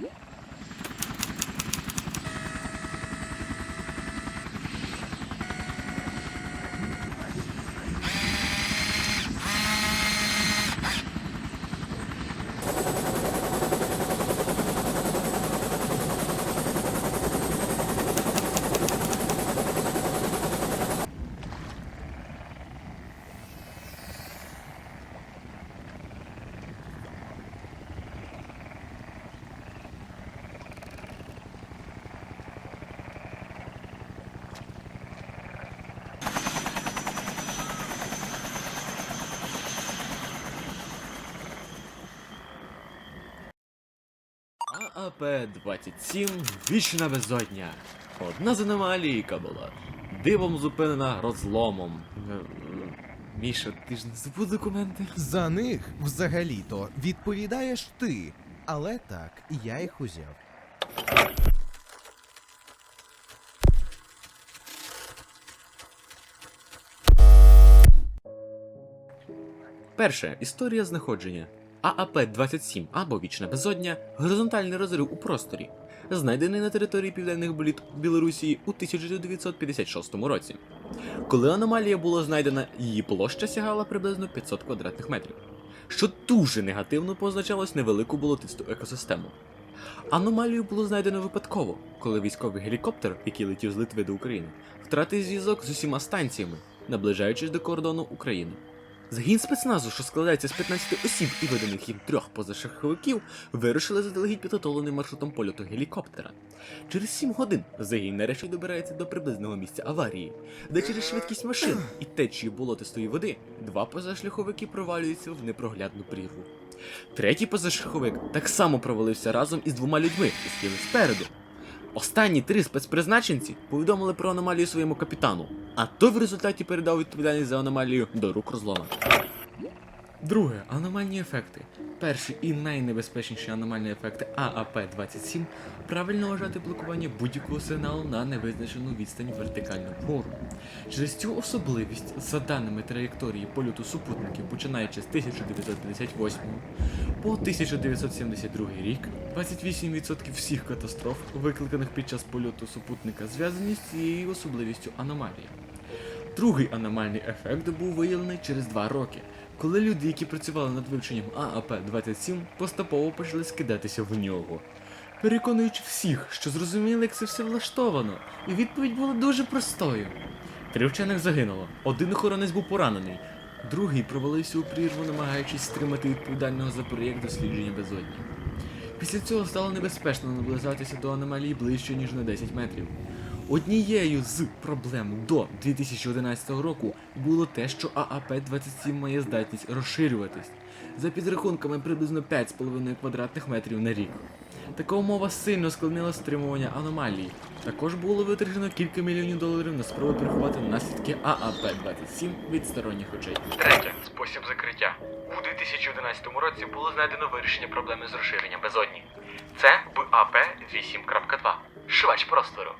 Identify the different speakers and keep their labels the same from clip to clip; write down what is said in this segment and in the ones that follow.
Speaker 1: 응? ААП-27 Вічна безодня. Одна з аномалій, яка була дивом зупинена розломом. Е, е, Міша, ти ж не забув документи?
Speaker 2: За них взагалі-то відповідаєш ти. Але так, я їх узяв.
Speaker 1: Перше. Історія знаходження. ААП-27 або Вічна безодня горизонтальний розрив у просторі, знайдений на території південних боліт Білорусі у 1956 році. Коли аномалія була знайдена, її площа сягала приблизно 500 квадратних метрів, що дуже негативно позначалось невелику болотисту екосистему. Аномалію було знайдено випадково, коли військовий гелікоптер, який летів з Литви до України, втратив зв'язок з усіма станціями, наближаючись до кордону України. Загін спецназу, що складається з 15 осіб і виданих їм трьох позашаховиків, вирушили заздалегідь підготовленим маршрутом польоту гелікоптера. Через 7 годин загін нарешті добирається до приблизного місця аварії, де через швидкість машин і течії болотистої води два позашляховики провалюються в непроглядну прірву. Третій позашляховик так само провалився разом із двома людьми, сиділи спереду. Останні три спецпризначенці повідомили про аномалію своєму капітану, а той в результаті передав відповідальність за аномалію до рук розлома. Друге аномальні ефекти. Перші і найнебезпечніші аномальні ефекти ААП-27 правильно вважати блокування будь-якого сигналу на невизначену відстань вертикально вгору. Через цю особливість, за даними траєкторії польоту супутників, починаючи з 1958 по 1972 рік, 28% всіх катастроф, викликаних під час польоту супутника, зв'язані з цією особливістю аномалії. Другий аномальний ефект був виявлений через два роки, коли люди, які працювали над вивченням ААП-27, поступово почали скидатися в нього. Переконуючи всіх, що зрозуміли, як це все влаштовано, і відповідь була дуже простою. Три вчених загинуло, один охоронець був поранений, другий провалився у прірву, намагаючись стримати відповідального за проєкт дослідження безодні. Після цього стало небезпечно наближатися до аномалії ближче, ніж на 10 метрів. Однією з проблем до 2011 року було те, що ААП-27 має здатність розширюватись за підрахунками приблизно 5,5 квадратних метрів на рік. Така умова сильно складнила стримування аномалії. Також було витрачено кілька мільйонів доларів на спробу приховати наслідки ААП-27 від сторонніх очей. Третє спосіб закриття. У 2011 році було знайдено вирішення проблеми з розширенням безодні. Це БАП 8.2 швач простору,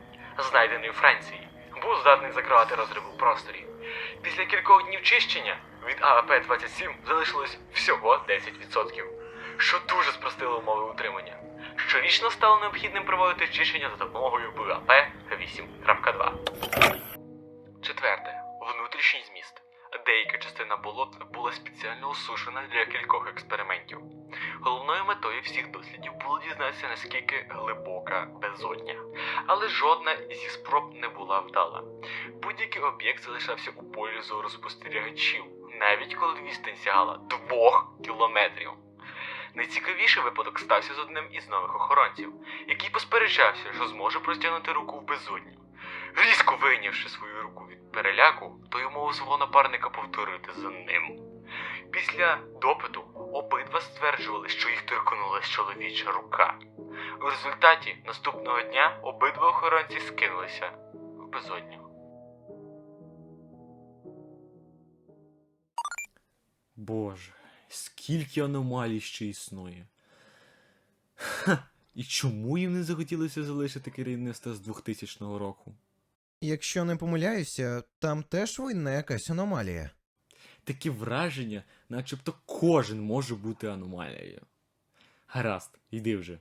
Speaker 1: знайдений у Франції, був здатний закривати розриви в просторі. Після кількох днів чищення від ААП-27 залишилось всього 10%, що дуже спростило умови утримання. Щорічно стало необхідним проводити чищення за допомогою БАП 8.2. Четверте. Внутрішній зміст. Деяка частина болот була спеціально осушена для кількох експериментів. Головною метою всіх дослідів було дізнатися, наскільки глибока безодня, але жодна зі спроб не була вдала. Будь-який об'єкт залишався у полі зору спостерігачів, навіть коли відстань сягала двох кілометрів. Найцікавіший випадок стався з одним із нових охоронців, який посперечався, що зможе простягнути руку в безодню. Різко вийнявши свою руку від переляку, той умовив свого напарника повторити за ним. Після допиту обидва стверджували, що їх торкнулася чоловіча рука. У результаті наступного дня обидва охоронці скинулися в безодню. Боже, скільки аномалій ще існує. Ха, і чому їм не захотілося залишити керівництво з 2000 року?
Speaker 2: Якщо не помиляюся, там теж винна якась аномалія.
Speaker 1: Таке враження, начебто кожен може бути аномалією. Гаразд, йди вже.